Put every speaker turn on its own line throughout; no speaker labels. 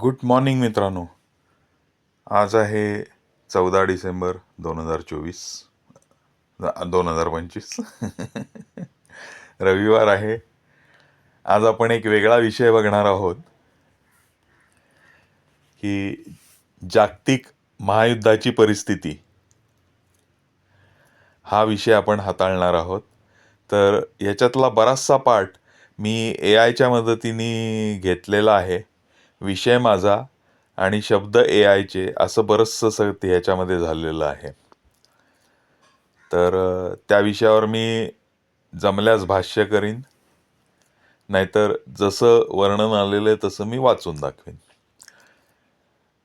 Good morning मित्रांनो. आज आहे चौदा डिसेंबर दोन हजार चोवीस. दोन हजार पंचवीस. रविवार आहे. आज आपण एक वेगळा विषय बघणार आहोत. की जागतिक महायुद्धाची परिस्थिती. हा विषय आपण हाताळणार आहोत. तर याच्यातला बराचसा पार्ट मी ए आयच्या मदतीने घेतलेला आहे. विषय माझा आणि शब्द ए आयचे असं बरंचसं स ह्याच्यामध्ये झालेलं आहे. तर त्या विषयावर मी जमल्यास भाष्य करीन. नाहीतर जसं वर्णन आलेलं आहे तसं मी वाचून दाखवेन.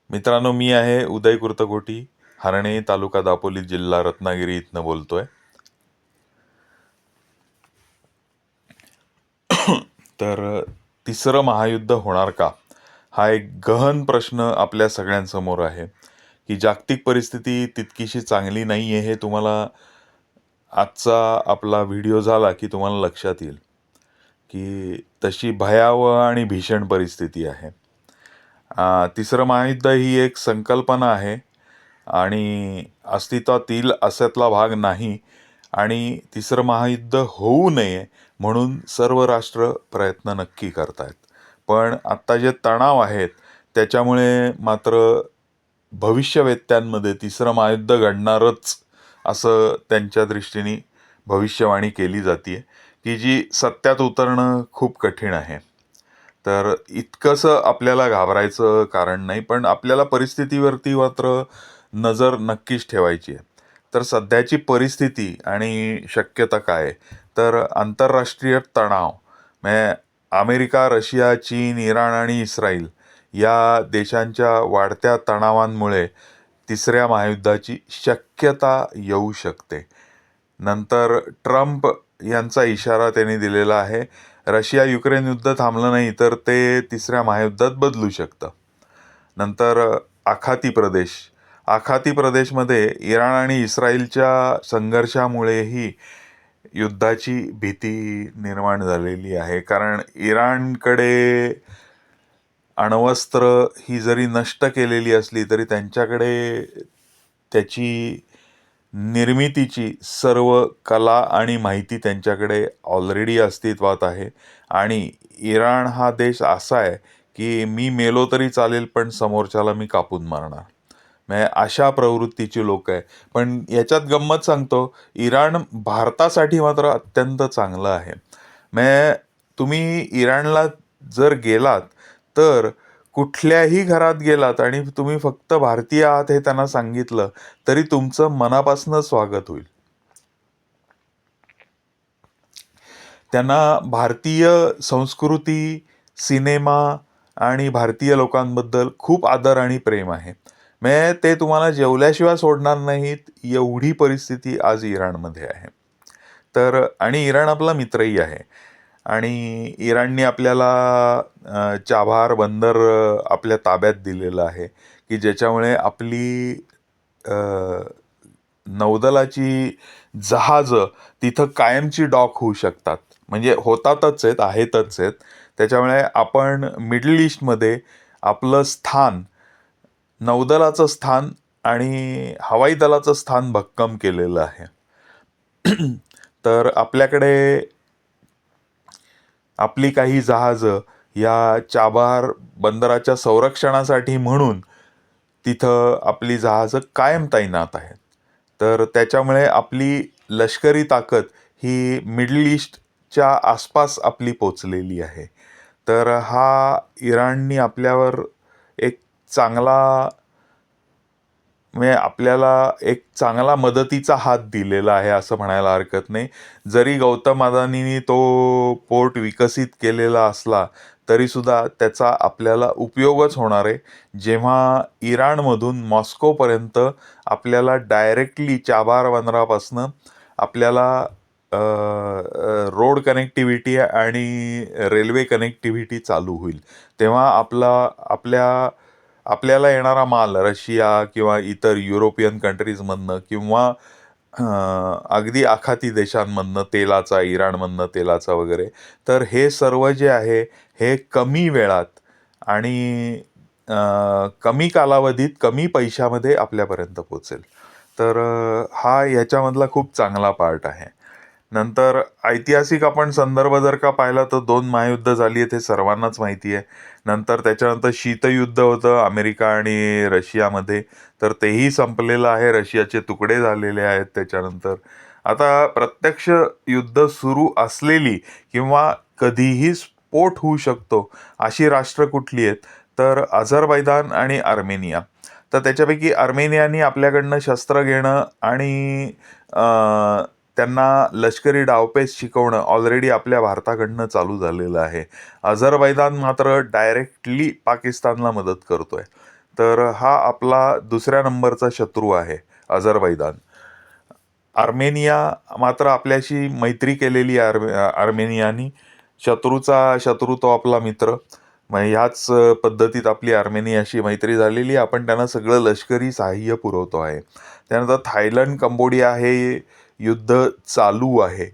मित्रांनो मी आहे उदय कुर्तकोटी हरणे तालुका दापोली जिल्हा रत्नागिरी इथनं बोलतोय. तर तिसरं महायुद्ध होणार का? हा एक गहन प्रश्न आपल्या सगळ्यांसमोर आहे की जागतिक परिस्थिती तितकीशी चांगली नाही आहे हे तुम्हाला आजचा आपला व्हिडिओ झाला की तुम्हाला लक्षात येईल की तशी भयावह आणि भीषण परिस्थिती आहे. तिसरं महायुद्ध ही एक संकल्पना आहे आणि अस्तित्वात येईल भाग नाही आणि तिसरं महायुद्ध होऊ नये म्हणून सर्व राष्ट्र प्रयत्न नक्की करत आहेत पण आत्ता जे तणाव आहेत त्याच्यामुळे मात्र भविष्यवेत्यांमध्ये तिसरं महायुद्ध घडणारच असं त्यांच्या दृष्टीने भविष्यवाणी केली जाते की जी सत्यात उतरणं खूप कठीण आहे. तर इतकंसं आपल्याला घाबरायचं कारण नाही पण आपल्याला परिस्थितीवरती मात्र नजर नक्कीच ठेवायची आहे. तर सध्याची परिस्थिती आणि शक्यता काय? तर आंतरराष्ट्रीय तणाव. म्हणजे अमेरिका रशिया चीन इराण आणि इस्राईल या देशांच्या वाढत्या तणावांमुळे तिसऱ्या महायुद्धाची शक्यता येऊ शकते. नंतर ट्रम्प यांचा इशारा त्यांनी दिलेला आहे रशिया युक्रेन युद्ध थांबलं नाही तर ते तिसऱ्या महायुद्धात बदलू शकतं. नंतर आखाती प्रदेश. आखाती प्रदेशमध्ये इराण आणि इस्रायलच्या संघर्षामुळेही युद्धाची भीती निर्माण झालेली आहे. कारण इराणकडे अण्वस्त्र ही जरी नष्ट केलेली असली तरी त्यांच्याकडे त्याची निर्मितीची सर्व कला आणि माहिती त्यांच्याकडे ऑलरेडी अस्तित्वात आहे. आणि इराण हा देश असा आहे की मी मेलो तरी चालेल पण समोरच्याला मी कापून मारणार. म्हणजे अशा प्रवृत्तीची लोक आहे पण याच्यात गंमत सांगतो इराण भारतासाठी मात्र अत्यंत चांगलं आहे. म्हणजे तुम्ही इराणला जर गेलात तर कुठल्याही घरात गेलात आणि तुम्ही फक्त भारतीय आहात हे त्यांना सांगितलं तरी तुमचं मनापासून स्वागत होईल. त्यांना भारतीय संस्कृती सिनेमा आणि भारतीय लोकांबद्दल खूप आदर आणि प्रेम आहे. म्हणजे ते तुम्हाला जेवल्याशिवाय सोडणार नाहीत एवढी परिस्थिती आज इराणमध्ये आहे. तर आणि इराण आपला मित्रही आहे. आणि इराणने आपल्याला चाभार बंदर आपल्या ताब्यात दिलेलं आहे की ज्याच्यामुळे आपली नौदलाची जहाजं तिथं कायमची डॉक होऊ शकतात. म्हणजे होतातच आहेत आहेतच आहेत. त्याच्यामुळे आपण मिडल ईस्टमध्ये आपलं स्थान नौदलाचं स्थान आणि हवाई दलाचं स्थान भक्कम केलेलं आहे. तर आपल्याकडे आपली काही जहाजं या चाबार बंदराच्या संरक्षणासाठी म्हणून तिथं आपली जहाजं कायम तैनात आहेत. तर त्याच्यामुळे आपली लष्करी ताकद ही मिडल ईस्टच्या आसपास आपली पोचलेली आहे. तर हा इराणनी आपल्यावर एक चांगला म्हणजे आपल्याला एक चांगला मदतीचा हात दिलेला आहे असं म्हणायला हरकत नाही. जरी गौतम अदानींनी तो पोर्ट विकसित केलेला असला तरीसुद्धा त्याचा आपल्याला उपयोगच होणार आहे. जेव्हा इराणमधून मॉस्कोपर्यंत आपल्याला डायरेक्टली चाबार बंदरापासनं आपल्याला रोड कनेक्टिव्हिटी आणि रेल्वे कनेक्टिव्हिटी चालू होईल. तेव्हा आपला आपल्या आपल्याला येणारा माल रशिया किंवा इतर युरोपियन कंट्रीजमधनं किंवा अगदी आखाती देशांमधनं तेलाचा इराणमधनं तेलाचा वगैरे तर हे सर्व जे आहे हे कमी वेळात आणि कमी कालावधीत कमी पैशामध्ये आपल्यापर्यंत पोचेल तर हा ह्याच्यामधला खूप चांगला पार्ट आहे. नंतर ऐतिहासिक आपण संदर्भ जर का पाहिला तर दोन महायुद्ध झाली आहेत हे सर्वांनाच माहिती आहे. नंतर त्याच्यानंतर शीतयुद्ध होतं अमेरिका आणि रशियामध्ये. तर तेही संपलेलं आहे. रशियाचे तुकडे झालेले आहेत त्याच्यानंतर. आता प्रत्यक्ष युद्ध सुरू असलेली किंवा कधीही स्फोट होऊ शकतो अशी राष्ट्र कुठली आहेत? तर अझरबैदान आणि आर्मेनिया. तर त्याच्यापैकी आर्मेनियानी आपल्याकडनं शस्त्र घेणं आणि त्यांना लष्करी डावपेच शिकवणं ऑलरेडी आपल्या भारताकडनं चालू झालेलं आहे. अझरबैजान मात्र डायरेक्टली पाकिस्तानला मदत करतोय. तर हा आपला दुसऱ्या नंबरचा शत्रू आहे अझरबैजान. आर्मेनिया मात्र आपल्याशी मैत्री केलेली आर्मे आर्मेनियानी. शत्रूचा शत्रू तो आपला मित्र. मग ह्याच पद्धतीत आपली आर्मेनियाशी मैत्री झालेली आपण त्यांना सगळं लष्करी सहाय्य पुरवतो आहे. त्यानंतर थायलंड कंबोडिया हे युद्ध चालू आहे.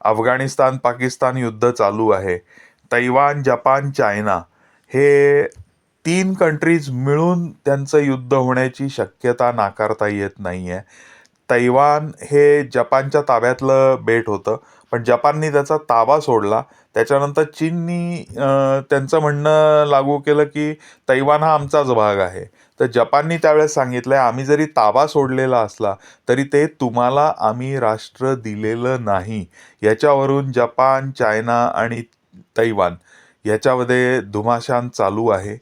अफगाणिस्तान पाकिस्तान युद्ध चालू आहे. तैवान जपान चायना हे तीन कंट्रीज मिळून त्यांचं युद्ध होण्याची शक्यता नाकारता येत नाही आहे तैवान हे जपानच्या ताब्यातलं बेट होतं पण जपाननी त्याचा ताबा सोडला. त्याच्यानंतर चीननी त्यांचं म्हणणं लागू केलं की तैवान हा आमचाच भाग आहे. तर जपाननी त्यावेळेस सांगितलंय आम्ही जरी ताबा सोडलेला असला तरी ते तुम्हाला आम्ही राष्ट्र दिलेलं नाही. याच्यावरून जपान चायना आणि तैवान याच्यामध्ये धुमाशान चालू आहे.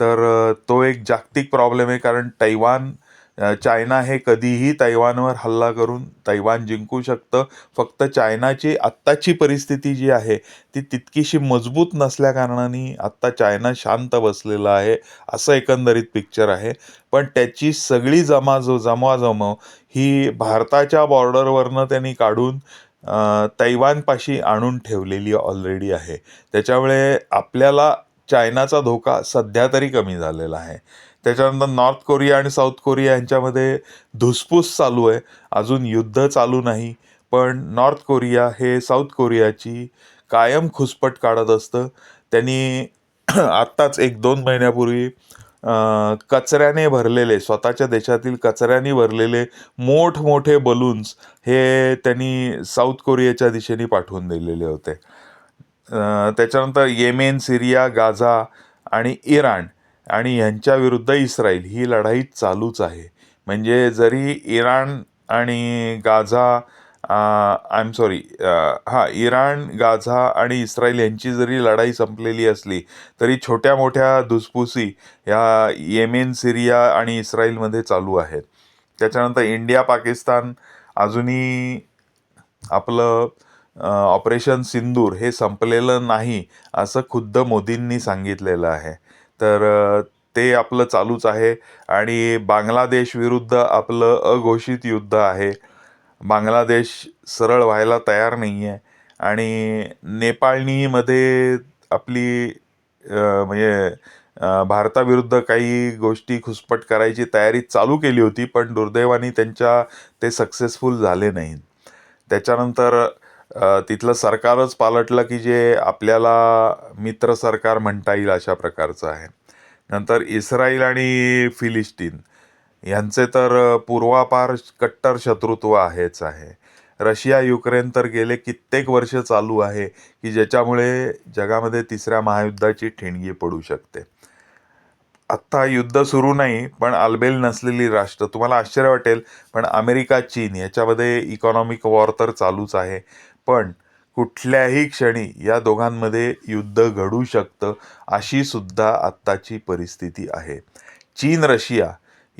तर तो एक जागतिक प्रॉब्लेम आहे कारण तैवान चायना हे कधीही तैवानवर हल्ला करून तैवान जिंकू शकतं. फक्त चायनाची आत्ताची परिस्थिती जी आहे ती तितकीशी मजबूत नसल्याकारणाने आत्ता चायना शांत बसलेला आहे असं एकंदरीत पिक्चर आहे. पण त्याची सगळी जमाजो जमाजमव ही भारताच्या बॉर्डरवरनं त्यांनी काढून तैवानपाशी आणून ठेवलेली ऑलरेडी आहे. त्याच्यामुळे आपल्याला चायनाचा धोका सध्या तरी कमी झालेला आहे. त्याच्यानंतर नॉर्थ कोरिया आणि साऊथ कोरिया यांच्यामध्ये धुसफूस चालू आहे. अजून युद्ध चालू नाही पण नॉर्थ कोरिया हे साऊथ कोरियाची कायम खुसपट काढत असतं. त्यांनी आत्ताच एक दोन महिन्यापूर्वी कचऱ्याने भरलेले स्वतःच्या देशातील कचऱ्याने भरलेले मोठमोठे बलून्स हे त्यांनी साऊथ कोरियाच्या दिशेने पाठवून दिलेले होते. त्याच्यानंतर येमेन सिरिया गाझा आणि इराण आणि ह्यांच्याविरुद्ध इस्राईल ही लढाई चालूच आहे. म्हणजे जरी इराण आणि गाझा आय एम सॉरी हां इराण गाझा आणि इस्रायल यांची जरी लढाई संपलेली असली तरी छोट्या मोठ्या धुसफुसी या येमेन सिरिया आणि इस्रायलमध्ये चालू आहेत. त्याच्यानंतर इंडिया पाकिस्तान अजूनही आपलं ऑपरेशन सिंदूर हे संपलेलं नाही असं खुद्द मोदींनी सांगितलेलं आहे. तर ते आपलं चालूच आहे आणि बांगलादेश विरुद्ध आपलं अघोषित युद्ध आहे. बांगलादेश सरळ व्हायला तयार नाही आहे आणि नेपाळनीमध्ये आपली म्हणजे भारताविरुद्ध काही गोष्टी खुसपट करायची तयारी चालू केली होती पण दुर्दैवाने त्यांच्या ते सक्सेसफुल झाले नाहीत. त्याच्यानंतर तिथलं सरकारच पालटलं की जे आपल्याला मित्र सरकार म्हणता येईल अशा प्रकारचं आहे. नंतर इस्राईल आणि फिलिस्टीन यांचे तर पूर्वापार कट्टर शत्रुत्व आहेच आहे. रशिया युक्रेन तर गेले कित्येक वर्ष चालू आहे की ज्याच्यामुळे जगामध्ये तिसऱ्या महायुद्धाची ठिणगी पडू शकते. आत्ता युद्ध सुरू नाही पण आलबेल नसलेली राष्ट्र तुम्हाला आश्चर्य वाटेल पण अमेरिका चीन याच्यामध्ये इकॉनॉमिक वॉर तर चालूच आहे. पण कुठल्याही क्षणी या दोघांमध्ये युद्ध घडू शकतं अशी सुद्धा आत्ताची परिस्थिती आहे. चीन रशिया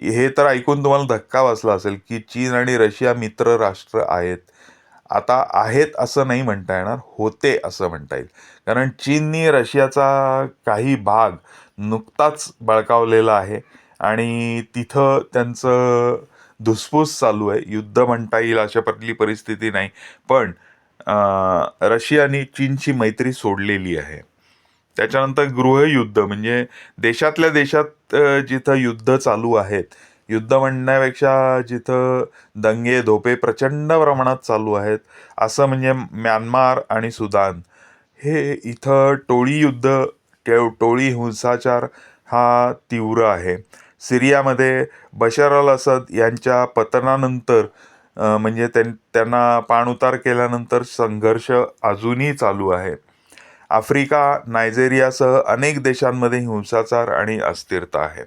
हे तर ऐकून तुम्हाला धक्का बसला असेल की चीन आणि रशिया मित्र राष्ट्र आहेत. आता आहेत असं नाही म्हणता येणार होते असं म्हणता येईल. कारण चीननी रशियाचा काही भाग नुकताच बळकावलेला आहे आणि तिथं त्यांचं धुसफूस चालू आहे. युद्ध म्हणता येईल अशा पतली परिस्थिती नाही. पण रशियाने चीनची मैत्री सोडलेली आहे. त्याच्यानंतर गृहयुद्ध म्हणजे देशातल्या देशात जिथं युद्ध चालू आहेत युद्ध म्हणण्यापेक्षा जिथं दंगे धोपे प्रचंड प्रमाणात चालू आहेत असं म्हणजे म्यानमार आणि सुदान. हे इथं टोळी युद्ध टो- टोळी हिंसाचार हा तीव्र आहे. सिरियामध्ये बशार अल असद यांच्या पतनानंतर म्हणजे त्यां त्यांना पाणउतार केल्यानंतर संघर्ष अजूनही चालू आहे. आफ्रिका नायजेरियासह अनेक देशांमध्ये हिंसाचार आणि अस्थिरता आहे.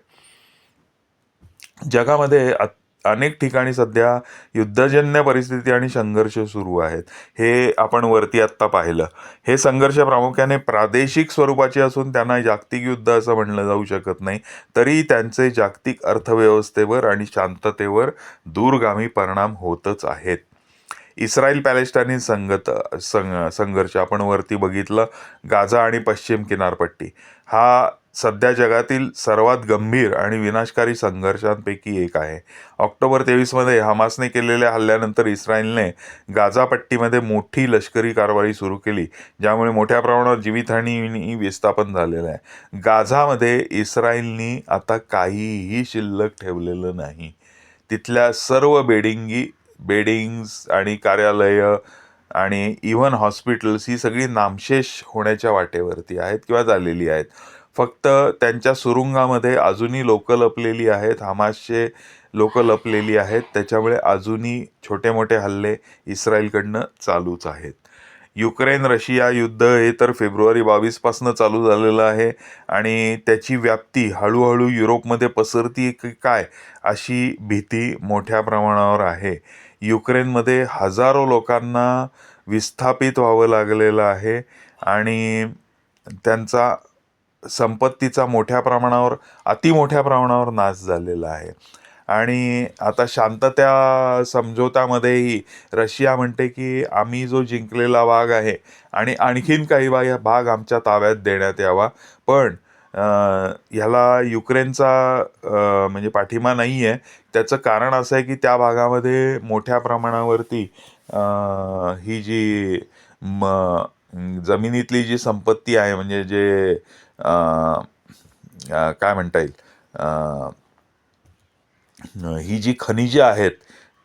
जगामध्ये अत अनेक ठिकाणी सध्या युद्धजन्य परिस्थिती आणि संघर्ष सुरू आहेत. हे आपण वरती आत्ता पाहिलं. हे संघर्ष प्रामुख्याने प्रादेशिक स्वरूपाचे असून त्यांना जागतिक युद्ध असं म्हणलं जाऊ शकत नाही. तरी त्यांचे जागतिक अर्थव्यवस्थेवर आणि शांततेवर दूरगामी परिणाम होतच आहेत. इस्रायल पॅलेस्टाईन संगत संघ संघर्ष आपण वरती बघितलं. गाझा आणि पश्चिम किनारपट्टी. हा सध्या जगातील सर्वात गंभीर आणि विनाशकारी संघर्षांपैकी एक आहे. ऑक्टोबर तेवीसमध्ये हमासने केलेल्या हल्ल्यानंतर इस्रायलने गाझा पट्टीमध्ये मोठी लष्करी कारवाई सुरू केली ज्यामुळे मोठ्या प्रमाणावर जीवितहानी विस्थापन झालेलं आहे. गाझामध्ये इस्रायलनी आता काहीही शिल्लक ठेवलेलं नाही. तिथल्या सर्व बेडिंगी बेडिंग्स आणि कार्यालयं आणि इव्हन हॉस्पिटल्स ही सगळी नामशेष होण्याच्या वाटेवरती आहेत किंवा झालेली आहेत. फक्त त्यांच्या सुरुंगामध्ये अजूनही लोकं लपलेली आहेत हमासचे लोकं लपलेली आहेत. त्याच्यामुळे अजूनही छोटे मोठे हल्ले इस्रायलकडनं चालूच आहेत. युक्रेन रशिया युद्ध हे तर फेब्रुवारी बावीसपासनं चालू झालेलं आहे आणि त्याची व्याप्ती हळूहळू युरोपमध्ये पसरती की काय अशी भीती मोठ्या प्रमाणावर आहे. युक्रेनमध्ये हजारो लोकांना विस्थापित व्हावं लागलेलं आहे आणि त्यांचा संपत्तीचा मोठ्या प्रमाणावर अति मोठ्या प्रमाणावर नाश झालेला आहे. आणि आता शांतता समझोत्यामध्येही रशिया म्हणते की आम्ही जो जिंकलेला भाग आहे आणि आणखीन काही भाग भाग आमच्या ताब्यात देण्यात यावा. पण ह्याला युक्रेनचा म्हणजे पाठिंबा नाही आहे त्याचं कारण असं आहे की त्या भागामध्ये मोठ्या प्रमाणावरती ही जी म जमिनीतली जी संपत्ती आहे म्हणजे जे काय म्हणता येईल ही जी खनिजे आहेत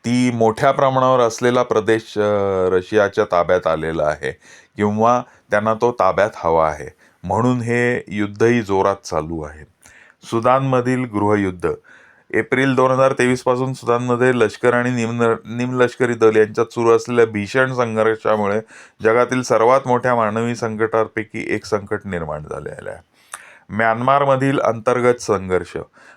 ती मोठ्या प्रमाणावर असलेला प्रदेश रशियाच्या ताब्यात आलेला आहे. किंवा त्यांना तो ताब्यात हवा आहे. म्हणून हे युद्धही जोरात चालू आहे. सुदानमधील गृहयुद्ध. एप्रिल दोन हजार तेवीसपासून सुदानमध्ये लष्कर आणि निम्न निमलष्करी दल यांच्यात सुरू असलेल्या भीषण संघर्षामुळे जगातील सर्वात मोठ्या मानवी संकटांपैकी एक संकट निर्माण झालेलं आहे. म्यानमारमधील अंतर्गत संघर्ष.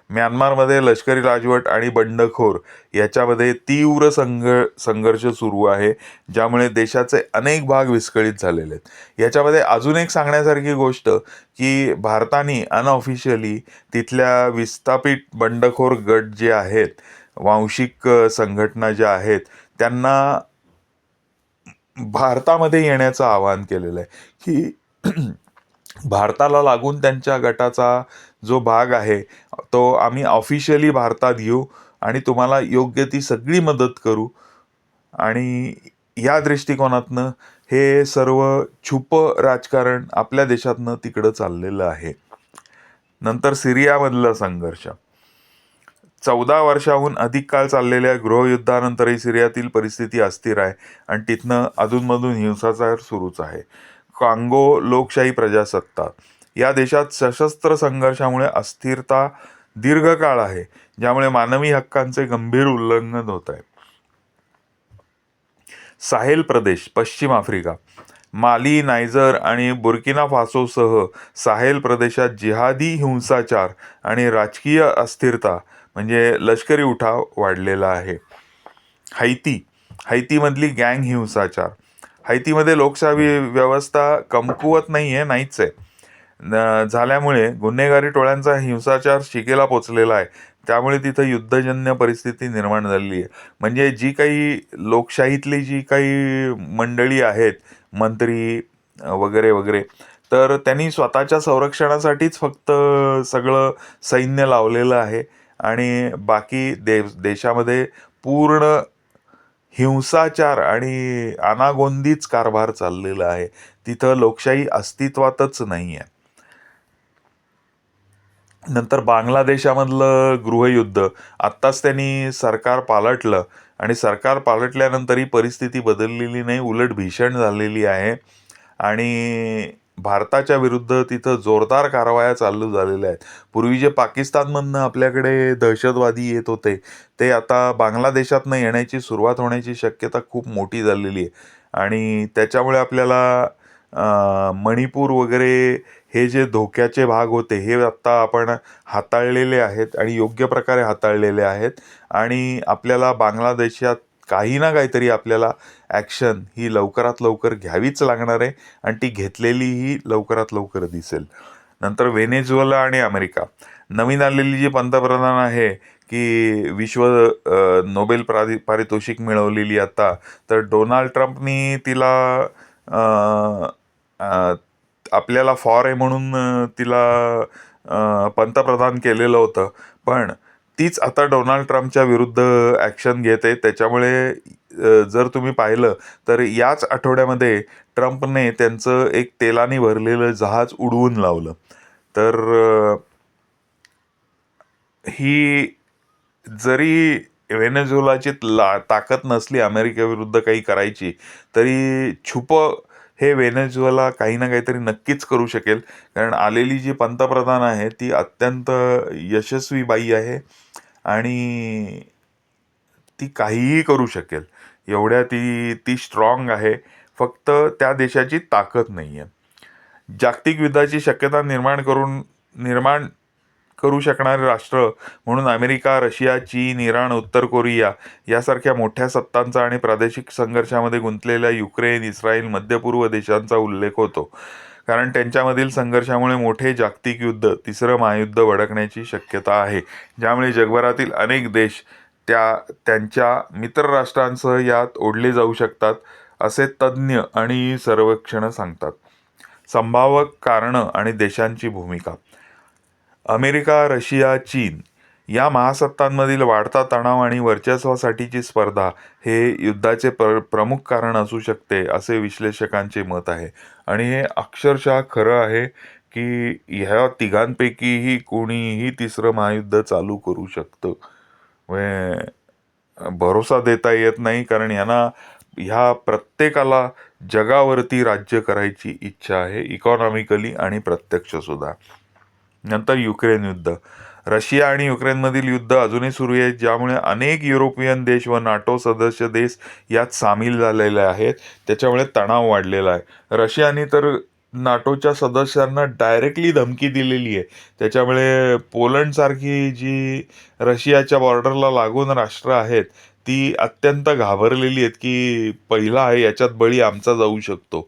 म्यानमारमध्ये लष्करी राजवट आणि बंडखोर याच्यामध्ये तीव्र संघ संघर्ष सुरू आहे ज्यामुळे देशाचे अनेक भाग विस्कळीत झालेले आहेत. याच्यामध्ये अजून एक सांगण्यासारखी गोष्ट की भारताने अनऑफिशियली तिथल्या विस्थापित बंडखोर गट जे आहेत वांशिक संघटना ज्या आहेत त्यांना भारतामध्ये येण्याचं आवाहन केलेलं आहे की भारताला लागून त्यांच्या गटाचा जो भाग आहे तो आम्ही ऑफिशियली भारतात येऊ आणि तुम्हाला योग्य ती सगळी मदत करू. आणि या दृष्टिकोनातनं हे सर्व छुप राजकारण आपल्या देशातनं तिकडं चाललेलं आहे. नंतर सिरियामधला संघर्ष. चौदा वर्षाहून अधिक काळ चाललेल्या गृहयुद्धानंतरही सिरियातील परिस्थिती अस्थिर आहे आणि तिथनं अधूनमधून हिंसाचार सुरूच आहे. कांगो लोकशाही प्रजासत्ताक. या देशात सशस्त्र संघर्षामुळे अस्थिरता दीर्घकाळ आहे ज्यामुळे मानवी हक्कांचे गंभीर उल्लंघन होत आहे. साहेल प्रदेश पश्चिम आफ्रिका. माली नायजर आणि बुर्किना फासोसह साहेल प्रदेशात जिहादी हिंसाचार आणि राजकीय अस्थिरता म्हणजे लष्करी उठाव वाढलेला आहे. हैती. हैतीमधली गँग हिंसाचार. हैतीमध्ये लोकशाही व्यवस्था कमकुवत नाही आहे नाहीच आहे न- झाल्यामुळे गुन्हेगारी टोळ्यांचा हिंसाचार शिकेला पोचलेला आहे. त्यामुळे तिथं युद्धजन्य परिस्थिती निर्माण झालेली आहे म्हणजे जी काही लोकशाहीतली जी काही मंडळी आहेत मंत्री वगैरे वगैरे तर त्यांनी स्वतःच्या संरक्षणासाठीच फक्त सगळं सैन्य लावलेलं आहे. आणि बाकी देश देशामध्ये पूर्ण हिंसाचार आणि अनागोंदीच कारभार चाललेला आहे. तिथं लोकशाही अस्तित्वातच नाही आहे नंतर बांगलादेशामधलं गृहयुद्ध. आत्ताच त्यांनी सरकार पालटलं आणि सरकार पालटल्यानंतर ही परिस्थिती बदललेली नाही उलट भीषण झालेली आहे. आणि भारताच्या विरुद्ध तिथं जोरदार कारवाया चालू झालेल्या आहेत. पूर्वी जे पाकिस्तानमधनं आपल्याकडे दहशतवादी येत होते ते आता बांगलादेशातनं येण्याची सुरुवात होण्याची शक्यता खूप मोठी झालेली आहे. आणि त्याच्यामुळे आपल्याला मणिपूर वगैरे हे जे धोक्याचे भाग होते हे आत्ता आपण हाताळलेले आहेत आणि योग्य प्रकारे हाताळलेले आहेत. आणि आपल्याला बांगलादेशात काही ना काहीतरी आपल्याला ॲक्शन ही लवकरात लवकर घ्यावीच लागणार आहे आणि ती घेतलेलीही लवकरात लवकर दिसेल. नंतर व्हेनेझुएला आणि अमेरिका. नवीन आलेली जी पंतप्रधान आहे की विश्व नोबेल प्रादि पारितोषिक मिळवलेली आता तर डोनाल्ड ट्रम्पनी तिला आपल्याला फॉर आहे म्हणून तिला पंतप्रधान केलेलं होतं. पण तीच आता डोनाल्ड ट्रम्पच्या विरुद्ध ॲक्शन घेते. त्याच्यामुळे जर तुम्ही पाहिलं तर याच आठवड्यामध्ये ट्रम्पने त्यांचं एक तेलाने भरलेलं जहाज उडवून लावलं. तर ही जरी व्हेनेझुएलाची ला ताकद नसली अमेरिकेविरुद्ध काही करायची तरी छुप हे वेनेझुएला काही ना काहीतरी नक्कीच करू शकेल. कारण आलेली जी पंतप्रधान आहे ती अत्यंत यशस्वी बाई आहे आणि ती काहीही करू शकेल. एवढ्या ती ती स्ट्रॉंग आहे. फक्त त्या देशाची ताकद नाही आहे जागतिक युद्धाची शक्यता निर्माण करून निर्माण करू शकणारे राष्ट्र म्हणून अमेरिका रशिया चीन इराण उत्तर कोरिया यासारख्या मोठ्या सत्तांचा आणि प्रादेशिक संघर्षामध्ये गुंतलेल्या युक्रेन इस्रायल मध्य पूर्व देशांचा उल्लेख होतो. कारण त्यांच्यामधील संघर्षामुळे मोठे जागतिक युद्ध तिसरं महायुद्ध भडकण्याची शक्यता आहे. ज्यामुळे जगभरातील अनेक देश त्या त्यांच्या मित्रराष्ट्रांसह यात ओढले जाऊ शकतात असे तज्ज्ञ आणि सर्वेक्षणं सांगतात. संभाव्य कारणं आणि देशांची भूमिका. अमेरिका रशिया चीन या महासत्तांमधील वाढता तणाव आणि वर्चस्वासाठीची स्पर्धा हे युद्धाचे प्र प्रमुख कारण असू शकते असे विश्लेषकांचे मत आहे. आणि हे अक्षरशः खरं आहे की ह्या तिघांपैकीही कोणीही तिसरं महायुद्ध चालू करू शकतं. म्हणजे भरोसा देता येत नाही कारण यांना ह्या प्रत्येकाला जगावरती राज्य करायची इच्छा आहे इकॉनॉमिकली आणि प्रत्यक्षसुद्धा नंतर युक्रेन युद्ध. रशिया आणि युक्रेनमधील युद्ध अजूनही सुरू आहे ज्यामुळे अनेक युरोपियन देश व नाटो सदस्य देश यात सामील झालेले आहेत. त्याच्यामुळे तणाव वाढलेला आहे. रशियाने तर नाटोच्या सदस्यांना डायरेक्टली धमकी दिलेली आहे. त्याच्यामुळे पोलंडसारखी जी रशियाच्या बॉर्डरला लागून राष्ट्र आहेत ती अत्यंत घाबरलेली आहेत की पहिला आहे याच्यात बळी आमचा जाऊ शकतो.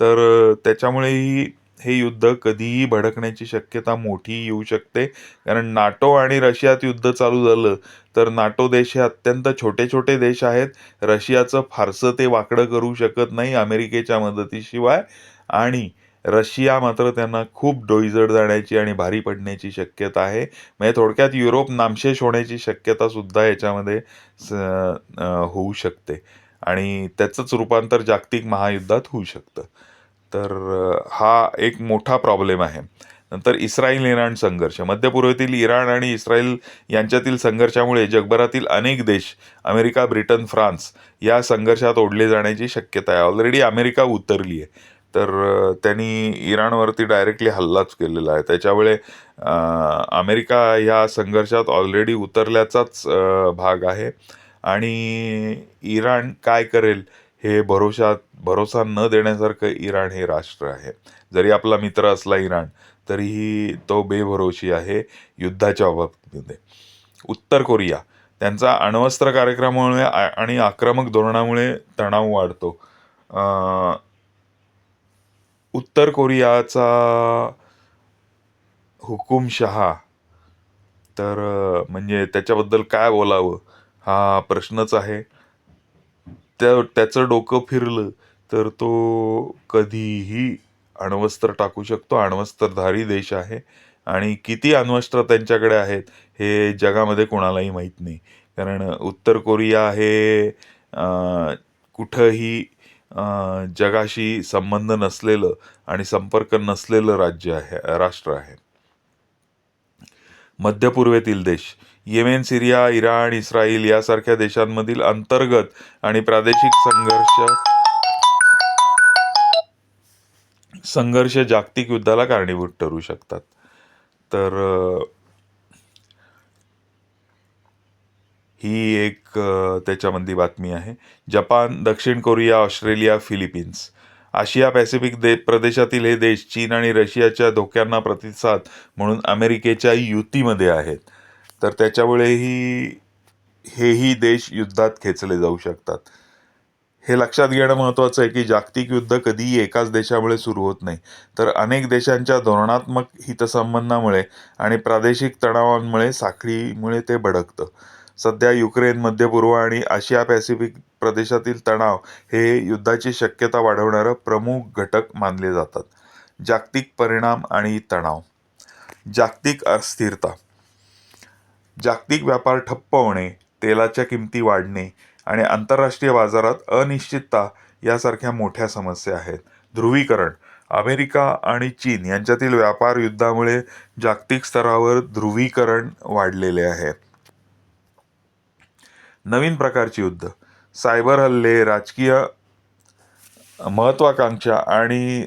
तर त्याच्यामुळेही हे युद्ध कधीही भडकण्याची शक्यता मोठी येऊ शकते. कारण नाटो आणि रशियात युद्ध चालू झालं तर नाटो देश हे अत्यंत छोटे छोटे देश आहेत. रशियाचं फारसं ते वाकडं करू शकत नाही अमेरिकेच्या मदतीशिवाय. आणि रशिया मात्र त्यांना खूप डोईजड जाण्याची आणि भारी पडण्याची शक्यता आहे. म्हणजे थोडक्यात युरोप नामशेष होण्याची शक्यता सुद्धा याच्यामध्ये होऊ शकते. आणि त्याचंच रूपांतर जागतिक महायुद्धात होऊ शकतं. तर हा एक मोठा प्रॉब्लेम आहे. नंतर इस्रायल इराण संघर्ष. मध्य पूर्वेतील इराण आणि इस्रायल यांच्यातील संघर्षामुळे जगभरातील अनेक देश अमेरिका ब्रिटन फ्रान्स या संघर्षात ओढले जाण्याची शक्यता आहे. ऑलरेडी अमेरिका उतरली आहे. तर त्यांनी इराणवरती डायरेक्टली हल्लाच केलेला आहे. त्याच्यामुळे अमेरिका ह्या संघर्षात ऑलरेडी उतरल्याचाच भाग आहे. आणि इराण काय करेल? हे भरोशात भरोसा न देण्यासारखं इराण हे राष्ट्र आहे. जरी आपला मित्र असला इराण तरीही तो बेभरोशी आहे युद्धाच्या बाबतीमध्ये उत्तर कोरिया त्यांचा अण्वस्त्र कार्यक्रमामुळे आणि आक्रमक धोरणामुळे तणाव वाढतो. उत्तर कोरियाचा हुकुमशहा तर म्हणजे त्याच्याबद्दल काय बोलावं हा प्रश्नच आहे. त्या त्याचं डोकं फिरलं तर तो कधीही अण्वस्त्र टाकू शकतो. अण्वस्त्रधारी देश आहे. आणि किती अण्वस्त्र त्यांच्याकडे आहेत हे जगामध्ये कोणालाही माहीत नाही. कारण उत्तर कोरिया हे कुठंही जगाशी संबंध नसलेलं आणि संपर्क नसलेलं राज्य आहे राष्ट्र आहे. मध्य पूर्वेतील देश येमेन सिरिया इराण इस्रायल यासारख्या देशांमधील अंतर्गत आणि प्रादेशिक संघर्ष संघर्ष जागतिक युद्धाला कारणीभूत ठरू शकतात. तर ही एक अ, त्याच्यामधली बातमी आहे. जपान दक्षिण Korea Australia Philippines. Asia Pacific दे प्रदेशातील हे देश चीन आणि रशियाच्या धोक्यांना प्रतिसाद म्हणून अमेरिकेच्या युतीमध्ये आहेत. तर त्याच्यामुळेही हेही देश युद्धात खेचले जाऊ शकतात. हे लक्षात घेणं महत्त्वाचं आहे की जागतिक युद्ध कधीही एकाच देशामुळे सुरू होत नाही. तर अनेक देशांच्या धोरणात्मक हितसंबंधामुळे आणि प्रादेशिक तणावांमुळे साखळीमुळे ते भडकतं. सध्या युक्रेन मध्य पूर्व आणि आशिया पॅसिफिक प्रदेशातील तणाव हे युद्धाची शक्यता वाढवणारं प्रमुख घटक मानले जातात. जागतिक परिणाम आणि तणाव. जागतिक अस्थिरता. जागतिक व्यापार ठप्प होणे तेलाच्या किमती वाढणे आणि आंतरराष्ट्रीय बाजारात अनिश्चितता यासारख्या मोठ्या समस्या आहेत. ध्रुवीकरण अमेरिका आणि चीन यांच्यातील व्यापार युद्धामुळे जागतिक स्तरावर ध्रुवीकरण वाढलेले आहे. नवीन प्रकारची युद्ध सायबर हल्ले राजकीय महत्वाकांक्षा आणि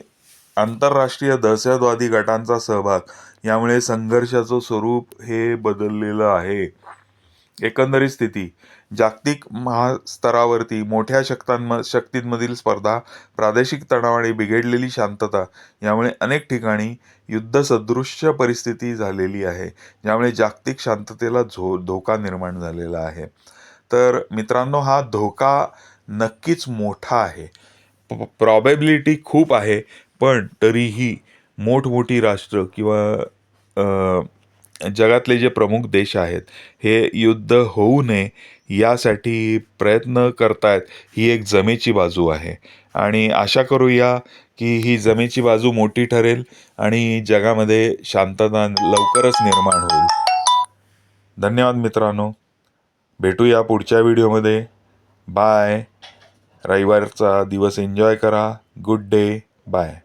आंतरराष्ट्रीय दहशतवादी गटांचा सहभाग यामुळे संघर्षाचं स्वरूप हे बदललेलं आहे. एकंदरीत स्थिती जागतिक महास्तरावरती मोठ्या शक्तांम शक्तींमधील स्पर्धा प्रादेशिक तणाव आणि बिघडलेली शांतता यामुळे अनेक ठिकाणी युद्धसदृश्य परिस्थिती झालेली आहे ज्यामुळे जागतिक शांततेला झो धोका निर्माण झालेला आहे. तर मित्रांनो हा धोका नक्कीच मोठा आहे. प्रॉबेबिलिटी खूप आहे पण तरीही मोठमोठी राष्ट्र किंवा जगातले जे प्रमुख देश आहेत हे युद्ध होऊ नये यासाठी प्रयत्न करतायत ही एक जमेची बाजू आहे. आणि आशा करूया की ही जमेची बाजू मोठी ठरेल आणि जगामध्ये शांतता लवकरच निर्माण होईल. धन्यवाद मित्रांनो. भेटूया पुढच्या व्हिडिओमध्ये. बाय. रविवारचा दिवस एन्जॉय करा. Good day. बाय.